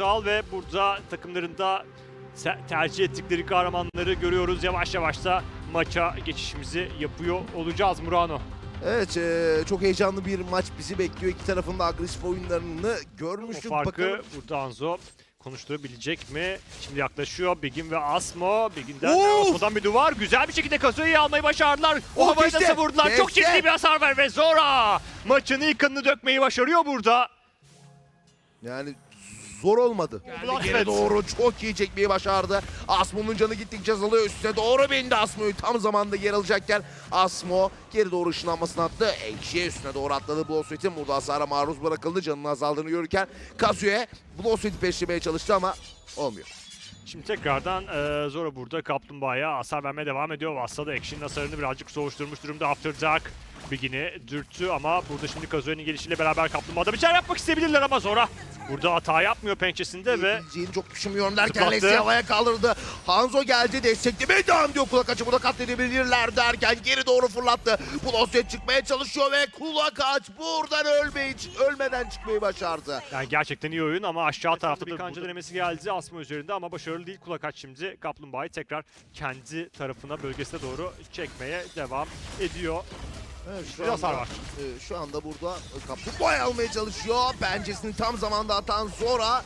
ol ve burada takımlarında tercih ettikleri kahramanları görüyoruz. Yavaş yavaş da maça geçişimizi yapıyor olacağız Murano. Evet e, çok heyecanlı bir maç bizi bekliyor. İki tarafın da agresif oyunlarını O görmüştük. farkı Bakalım. burada Anzo konuşturabilecek mi? Şimdi yaklaşıyor Begin ve Asmo. Begin'den Of! Asmo'dan bir duvar. Güzel bir şekilde Kazu'yu almayı başardılar. O Oh, havayı kesti, nasıl vurdular? Çok ciddi bir hasar var ve Zora maçın ilk kanını dökmeyi başarıyor burada. Yani zor olmadı. Blood Geri doğru çok iyi çekmeyi başardı. Asmo'nun canı gittikçe azalıyor. Üstüne doğru bindi Asmo'yu tam zamanda yer alacakken Asmo geri doğru ışınlanmasını attı. Ekşi'ye üstüne doğru atladı Blosvet'in. Burada hasara maruz bırakıldı. Canının azaldığını görürken Kazuya Blosvet'i peşlemeye çalıştı ama olmuyor. Şimdi tekrardan e, Zora burada Kaplumbağa'ya hasar vermeye devam ediyor. Vassa da Action'ın hasarını birazcık soğuşturmuş durumda. After Dark Begin'i dürttü ama burada şimdi Kazuha'nın gelişiyle beraber Kaplumbağa'da bir şeyler yapmak isteyebilirler ama Zora burada hata yapmıyor pençesinde ve Yapabileceğini çok düşünmüyorum derken. Leslie havaya kaldırdı. Hanzo geldi desteklemeye devam diyor. Kulak açı burada katledebilirler derken geri doğru fırlattı. Blosvet çıkmaya çalışıyor ve kulak aç buradan ölmeyi, ölmeden çıkmayı başardı. yani gerçekten iyi oyun ama aşağı tarafta bir kanca denemesi geldi Asma üzerinde ama başarılı değil. Kulak aç şimdi Kaplumbağa'yı tekrar kendi tarafına bölgesine doğru çekmeye devam ediyor. Evet, Bir hasar var. e, şu anda burada Kaplumbağa'yı almaya çalışıyor. Pençesini tam zamanda atan Zora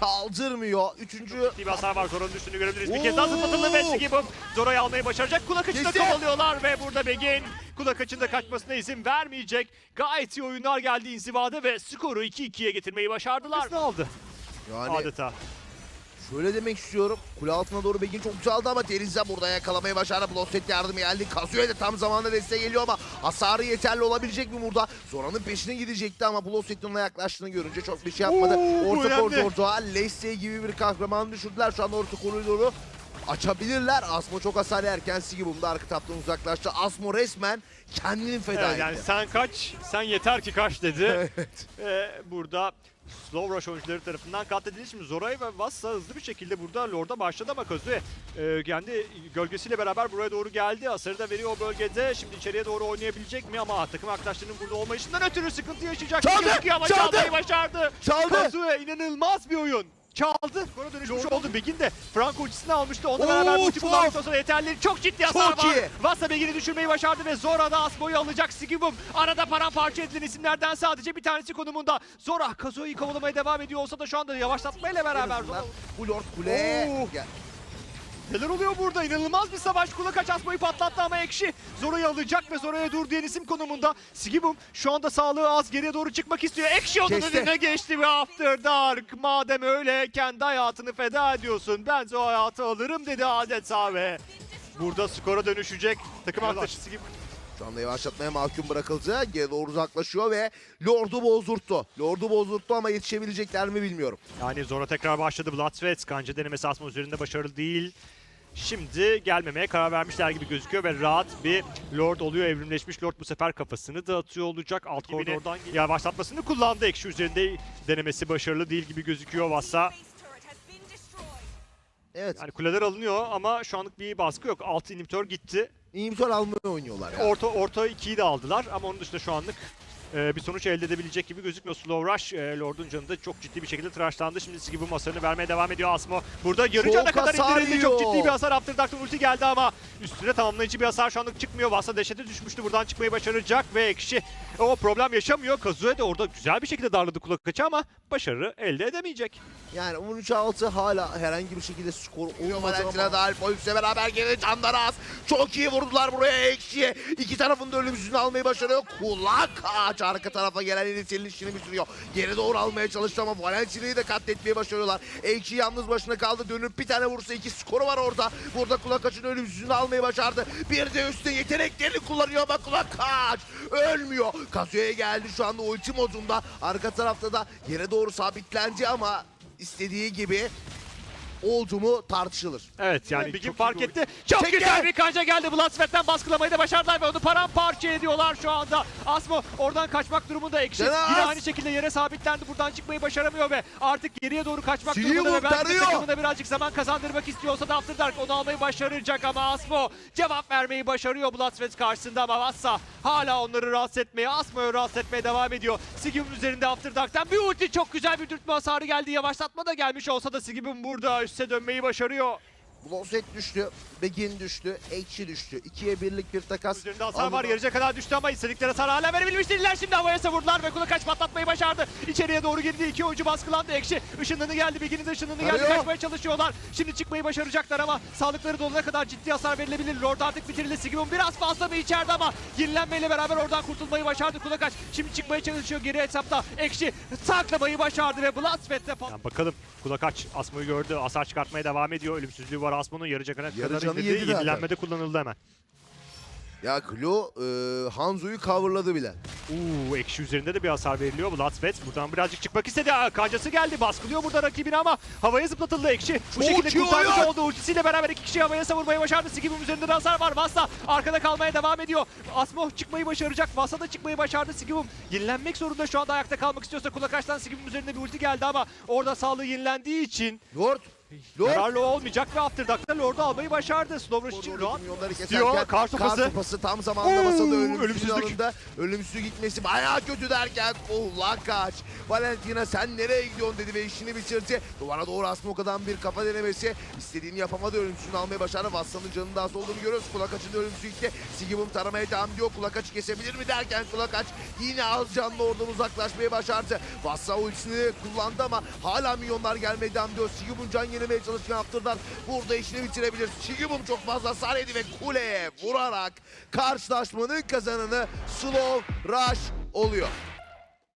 çaldırmıyor. Üçüncü Bir hasar var. Zora'nın üstünü görebiliriz. Bir kez daha zıplatıldı ve Oo! Sigibum Zora'yı almayı başaracak. Kulak Kesti. kovalıyorlar ve burada Begin kulak açında kaçmasına izin vermeyecek. Gayet iyi oyunlar geldi inzivada ve skoru 2-2'ye getirmeyi başardılar. Ne aldı yani adeta. Şöyle demek istiyorum. Kule altına doğru Begin çok güzeldi ama Teriz'e burada yakalamayı başardı. Blosset yardım geldi. Kazuya da tam zamanda desteğe geliyor ama hasarı yeterli olabilecek mi burada? Zora'nın peşine gidecekti ama Blosset'in ona yaklaştığını görünce çok bir şey yapmadı. Oo, orta koridorda Leslie gibi bir kahramanı düşürdüler. Şu anda orta koridoru açabilirler. Asmo çok hasar yerken Sigibum da arka taptan uzaklaştı. Asmo resmen kendini feda Evet, etti. yani sen kaç, sen yeter ki kaç dedi. Ee, burada Slow Rush oyuncuları tarafından katledildi. Şimdi Zoray ve Vassa hızlı bir şekilde burada Lord'a başladı ama Kazuya e, kendi gölgesiyle beraber buraya doğru geldi. Hasarı da veriyor o bölgede. Şimdi içeriye doğru oynayabilecek mi ama takım arkadaşlarının burada olmayışından ötürü sıkıntı yaşayacak. Çaldı, ama çaldı. çalmayı başardı. Çaldı. Kazuya inanılmaz bir oyun. Çaldı. Skora dönüşmüş oldu. Begin de Franco ultisini almıştı. Onunla beraber bu ulti kullandıktan sonra yeterli. Çok ciddi hasar Çok var. iyi. Vassa Begin'i düşürmeyi başardı ve Zora da Asmo'yu alacak. Sigibum arada paramparça edilen isimlerden sadece bir tanesi konumunda. Zora Kazuo'yu kovalamaya devam ediyor olsa da şu anda yavaşlatmayla beraber. Bu Lord Kule Neler oluyor burada? İnanılmaz bir savaş. Kulak aç Asmo'yu patlattı ama Ekşi Zora'yı alacak ve Zora'ya dur diyen isim konumunda. Sigibum şu anda sağlığı az geriye doğru çıkmak istiyor. Ekşi onun Kesti. önüne geçti ve After Dark. Madem öyle kendi hayatını feda ediyorsun. Ben de o hayatı alırım dedi adeta ve burada skora dönüşecek. Takım arkadaşı Sigibum. Şu anda yavaşlatmaya mahkum bırakıldı. Geri doğru uzaklaşıyor ve Lord'u bozdurttu. Lord'u bozdurttu ama yetişebilecekler mi bilmiyorum. Yani Zora tekrar başladı. Bloodsweat kanca denemesi Asma üzerinde başarılı değil. Şimdi gelmemeye karar vermişler gibi gözüküyor ve rahat bir Lord oluyor. Evrimleşmiş Lord bu sefer kafasını dağıtıyor olacak. Alt koridordan yavaşlatmasını kullandı. Ekşi üzerinde denemesi başarılı değil gibi gözüküyor Vassa. Evet. Yani kuleler alınıyor ama şu anlık bir baskı yok. Alt inhibitor gitti. İmtihar almaya oynuyorlar ya. Orta orta 2'yi de aldılar ama onun dışında şu anlık e, bir sonuç elde edebilecek gibi gözükmüyor. Slow Rush, e, Lord'un canı da çok ciddi bir şekilde tıraşlandı. Şimdi gibi hasarını vermeye devam ediyor Asmo. Burada yarı Çok cana kadar indirildi. Çok ciddi bir hasar. After Dark'tan ulti geldi ama üstüne tamamlayıcı bir hasar şu anlık çıkmıyor. Vasa dehşete düşmüştü. Buradan çıkmayı başaracak ve Ekşi o problem yaşamıyor. Kazuya da orada güzel bir şekilde darladı kulak açı ama başarı elde edemeyecek. Yani 13-6 hala herhangi bir şekilde skor olmadı ama. dahil Polis'le beraber geri canlar az. Çok iyi vurdular buraya ekşiye. İki tarafın da ölümsüzünü almayı başarıyor. Kulak ağaç arka tarafa gelen Elisir'in işini bitiriyor. Geri doğru almaya çalıştı ama Valencia'yı da katletmeye başarıyorlar. Ekşi yalnız başına kaldı. Dönüp bir tane vursa iki skoru var orada. Burada kulak açın ölümsüzünü almayı başardı. Bir de üstte yeteneklerini kullanıyor ama kulak ağaç ölmüyor. Kazuya geldi şu anda ulti modunda. Arka tarafta da yere doğru sabitlendi ama istediği gibi oldu mu tartışılır. Evet yani çok fark iyi etti. Çok Çekti. güzel bir kanca geldi. Bloodsweat'ten baskılamayı da başardılar ve onu paramparça ediyorlar şu anda. Asmo oradan kaçmak durumunda ekşi. Yine aynı şekilde yere sabitlendi. Buradan çıkmayı başaramıyor ve artık geriye doğru kaçmak Sigurd durumunda ve belki de takımına birazcık zaman kazandırmak istiyorsa da After Dark onu almayı başaracak ama Asmo cevap vermeyi başarıyor Bloodsweat karşısında ama Vassa hala onları rahatsız etmeye, Asmo'yu rahatsız etmeye devam ediyor. Sigib'in üzerinde After Dark'tan bir ulti çok güzel bir dürtme hasarı geldi. Yavaşlatma da gelmiş olsa da Sigib'in burada üste dönmeyi başarıyor. Blozet düştü. Begin düştü. Ekşi düştü. İkiye birlik bir takas. Üzerinde hasar var. Anladım. Yarıca kadar düştü ama istedikleri hasar hala verebilmiş değiller. Şimdi havaya savurdular ve kula kaç patlatmayı başardı. İçeriye doğru girdi. İki oyuncu baskılandı. Ekşi ışınlanı geldi. Begin'in de ışınlanı geldi. Arıyor. Kaçmaya çalışıyorlar. Şimdi çıkmayı başaracaklar ama sağlıkları dolana kadar ciddi hasar verilebilir. Lord artık bitirildi. Sigmund biraz fazla mı içeride ama yenilenmeyle beraber oradan kurtulmayı başardı. Kula kaç. Şimdi çıkmaya çalışıyor geri hesapta. Ekşi saklamayı başardı ve Bloodsweat'te pat- bakalım Kula kaç. Asmo'yu gördü. Hasar çıkartmaya devam ediyor. Ölümsüzlüğü var Asmo'nun. Yarıca kadar Yarı kadar canı indirdi. yedi zaten. Yenilenmede kullanıldı hemen. Ya Klo e, Hanzo'yu coverladı bile. Uuu ekşi üzerinde de bir hasar veriliyor. Bloodsweat buradan birazcık çıkmak istedi. Aa, Kancası geldi baskılıyor burada rakibini ama havaya zıplatıldı ekşi. Bu şekilde iyi kurtarmış oldu. Ultisiyle beraber iki kişiyi havaya savurmayı başardı. Sigib'in üzerinde de hasar var. Vassa arkada kalmaya devam ediyor. Asmo çıkmayı başaracak. Vassa da çıkmayı başardı. Sigib'im yenilenmek zorunda şu anda ayakta kalmak istiyorsa Kulakaş'tan Sigib'in üzerinde bir ulti geldi ama orada sağlığı yenilendiği için Lord. Lord. yararlı olmayacak ve After Dark'ta Lord'u almayı başardı. Slowrush için rahat istiyor. Kar sopası. sopası tam zamanında masada ölümsüzlük. alında. Ölümsüzlüğü gitmesi bayağı kötü derken kulak kaç. Valentina sen nereye gidiyorsun dedi ve işini bitirdi. Duvara doğru Asmoka'dan bir kafa denemesi. İstediğini yapamadı. Ölümsüzlüğünü almayı başardı. Vassa'nın canının daha az olduğunu görüyoruz. Kulak açın ölümsüzlükte. Sigibum taramaya devam ediyor. Kulak açı kesebilir mi derken kulak aç yine az canlı oradan uzaklaşmayı başardı. Vassa ultisini kullandı ama hala milyonlar gelmeye devam ediyor. Sigibum can yenemeye çalışırken After'dan burada işini bitirebilir. Sigibum çok fazla hasar yedi ve kuleye vurarak karşılaşmanın kazananı Slow Rush oluyor.